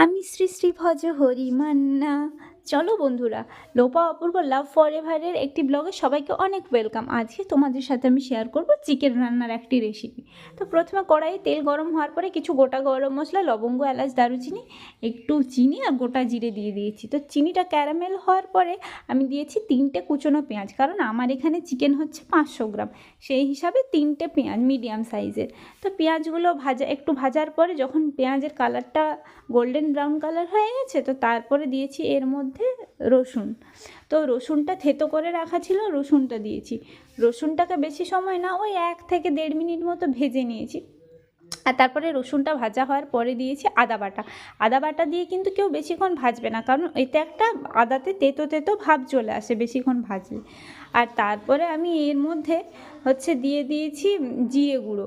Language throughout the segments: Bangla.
আমি শ্রী শ্রী ভজ হরি মান্না চলো বন্ধুরা, লোপা অপূর্ব লাভ ফর এভারের একটি ব্লগে সবাইকে অনেক ওয়েলকাম। আজকে তোমাদের সাথে আমি শেয়ার করব চিকেন রান্নার একটি রেসিপি তো প্রথমে কড়াইয়ে তেল গরম হওয়ার পরে কিছু গোটা গরম মশলা, লবঙ্গ, এলাচ, দারুচিনি, একটু চিনি আর গোটা জিরে দিয়ে দিয়েছি। তো চিনিটা ক্যারামেল হওয়ার পরে আমি দিয়েছি তিনটে কুচনো পেঁয়াজ, কারণ আমার এখানে চিকেন হচ্ছে পাঁচশো গ্রাম। সেই হিসাবে তিনটে পেঁয়াজ মিডিয়াম সাইজের তো পেঁয়াজগুলো ভাজা, একটু ভাজার পরে যখন পেঁয়াজের কালারটা গোল্ডেন ব্রাউন কালার হয়ে গেছে, তো তারপরে দিয়েছি এর মধ্যে রসুন। তো রসুনটা থেতো করে রাখা ছিল, রসুনটা দিয়েছি। রসুনটাকে বেশি সময় না, ওই এক থেকে দেড় মিনিট মতো ভেজে নিয়েছি। আর তারপরে রসুনটা ভাজা হওয়ার পরে দিয়েছি আদা বাটা। আদা বাটা দিয়ে কিন্তু কেউ বেশিক্ষণ ভাজবে না, কারণ এতে একটা আদাতে তেতো তেতো ভাব চলে আসে বেশিক্ষণ ভাজলে। আর তারপরে আমি এর মধ্যে হচ্ছে দিয়ে দিয়েছি জিরে গুঁড়ো।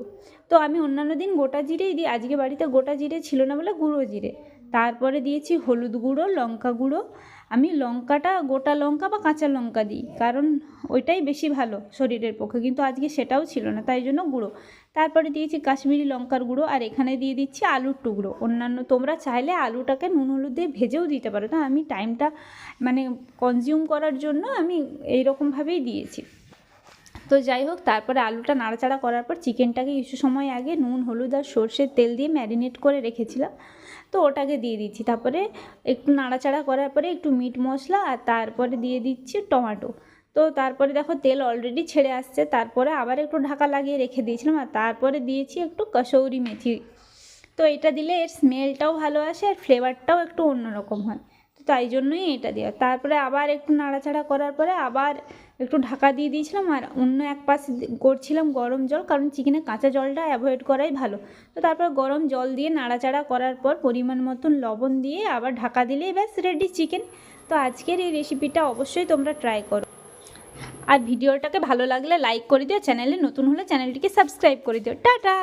তো আমি অন্যান্য দিন গোটা জিরেই দিই। আজকে বাড়িতে গোটা জিরে ছিল না বলে গুঁড়ো জিরে। তারপরে দিয়েছি হলুদ গুঁড়ো, লঙ্কা গুঁড়ো। আমি লঙ্কাটা গোটা লঙ্কা বা কাঁচা লঙ্কা দিই, কারণ ওইটাই বেশি ভালো শরীরের পক্ষে। কিন্তু আজকে সেটাও ছিল না, তাই জন্য গুঁড়ো। তারপরে দিয়েছি কাশ্মীরি লঙ্কার গুঁড়ো আর এখানে দিয়ে দিচ্ছি আলুর টুকরো। অন্যান্য তোমরা চাইলে আলুটাকে নুন হলুদ দিয়ে ভেজেও দিতে পারো। তো আমি টাইমটা মানে কনজিউম করার জন্য আমি এইরকমভাবেই দিয়েছি। তো যাই হোক, তারপরে আলুটা নাড়াচাড়া করার পর চিকেনটাকে কিছু সময় আগে নুন, হলুদ আর সর্ষের তেল দিয়ে ম্যারিনেট করে রেখেছিলাম। তো ওটাকে দিয়ে দিচ্ছি। তারপরে একটু নাড়াচাড়া করার পরে একটু মিট মশলা আর তারপরে দিয়ে দিচ্ছি টমেটো। তো তারপরে দেখো তেল অলরেডি ছেড়ে আসছে। তারপরে আবার একটু ঢাকা লাগিয়ে রেখে দিয়েছিলাম আর তারপরে দিয়েছি একটু কসৌরি মেথি তো এটা দিলে এর স্মেলটাও ভালো আসে আর ফ্লেভারটাও একটু অন্যরকম হয়। তো তাই জন্যই এটা দেওয়া। তারপরে আবার একটু নাড়াচাড়া করার পরে আবার একটু ঢাকা দিয়ে দিয়েছিলাম আর অন্য এক পাশে করছিলাম গরম জল কারণ চিকেনে কাঁচা জলটা অ্যাভয়েড করাই ভালো। তো তারপর গরম জল দিয়ে নাড়াচাড়া করার পর পরিমাণ মতন লবণ দিয়ে আবার ঢাকা দিলেই ব্যাস রেডি চিকেন তো আজকের এই রেসিপিটা অবশ্যই তোমরা ট্রাই করো। আর ভিডিওটাকে ভালো লাগলে লাইক করে দিও। চ্যানেলে নতুন হলে চ্যানেলটিকে সাবস্ক্রাইব করে দিও। টাটা!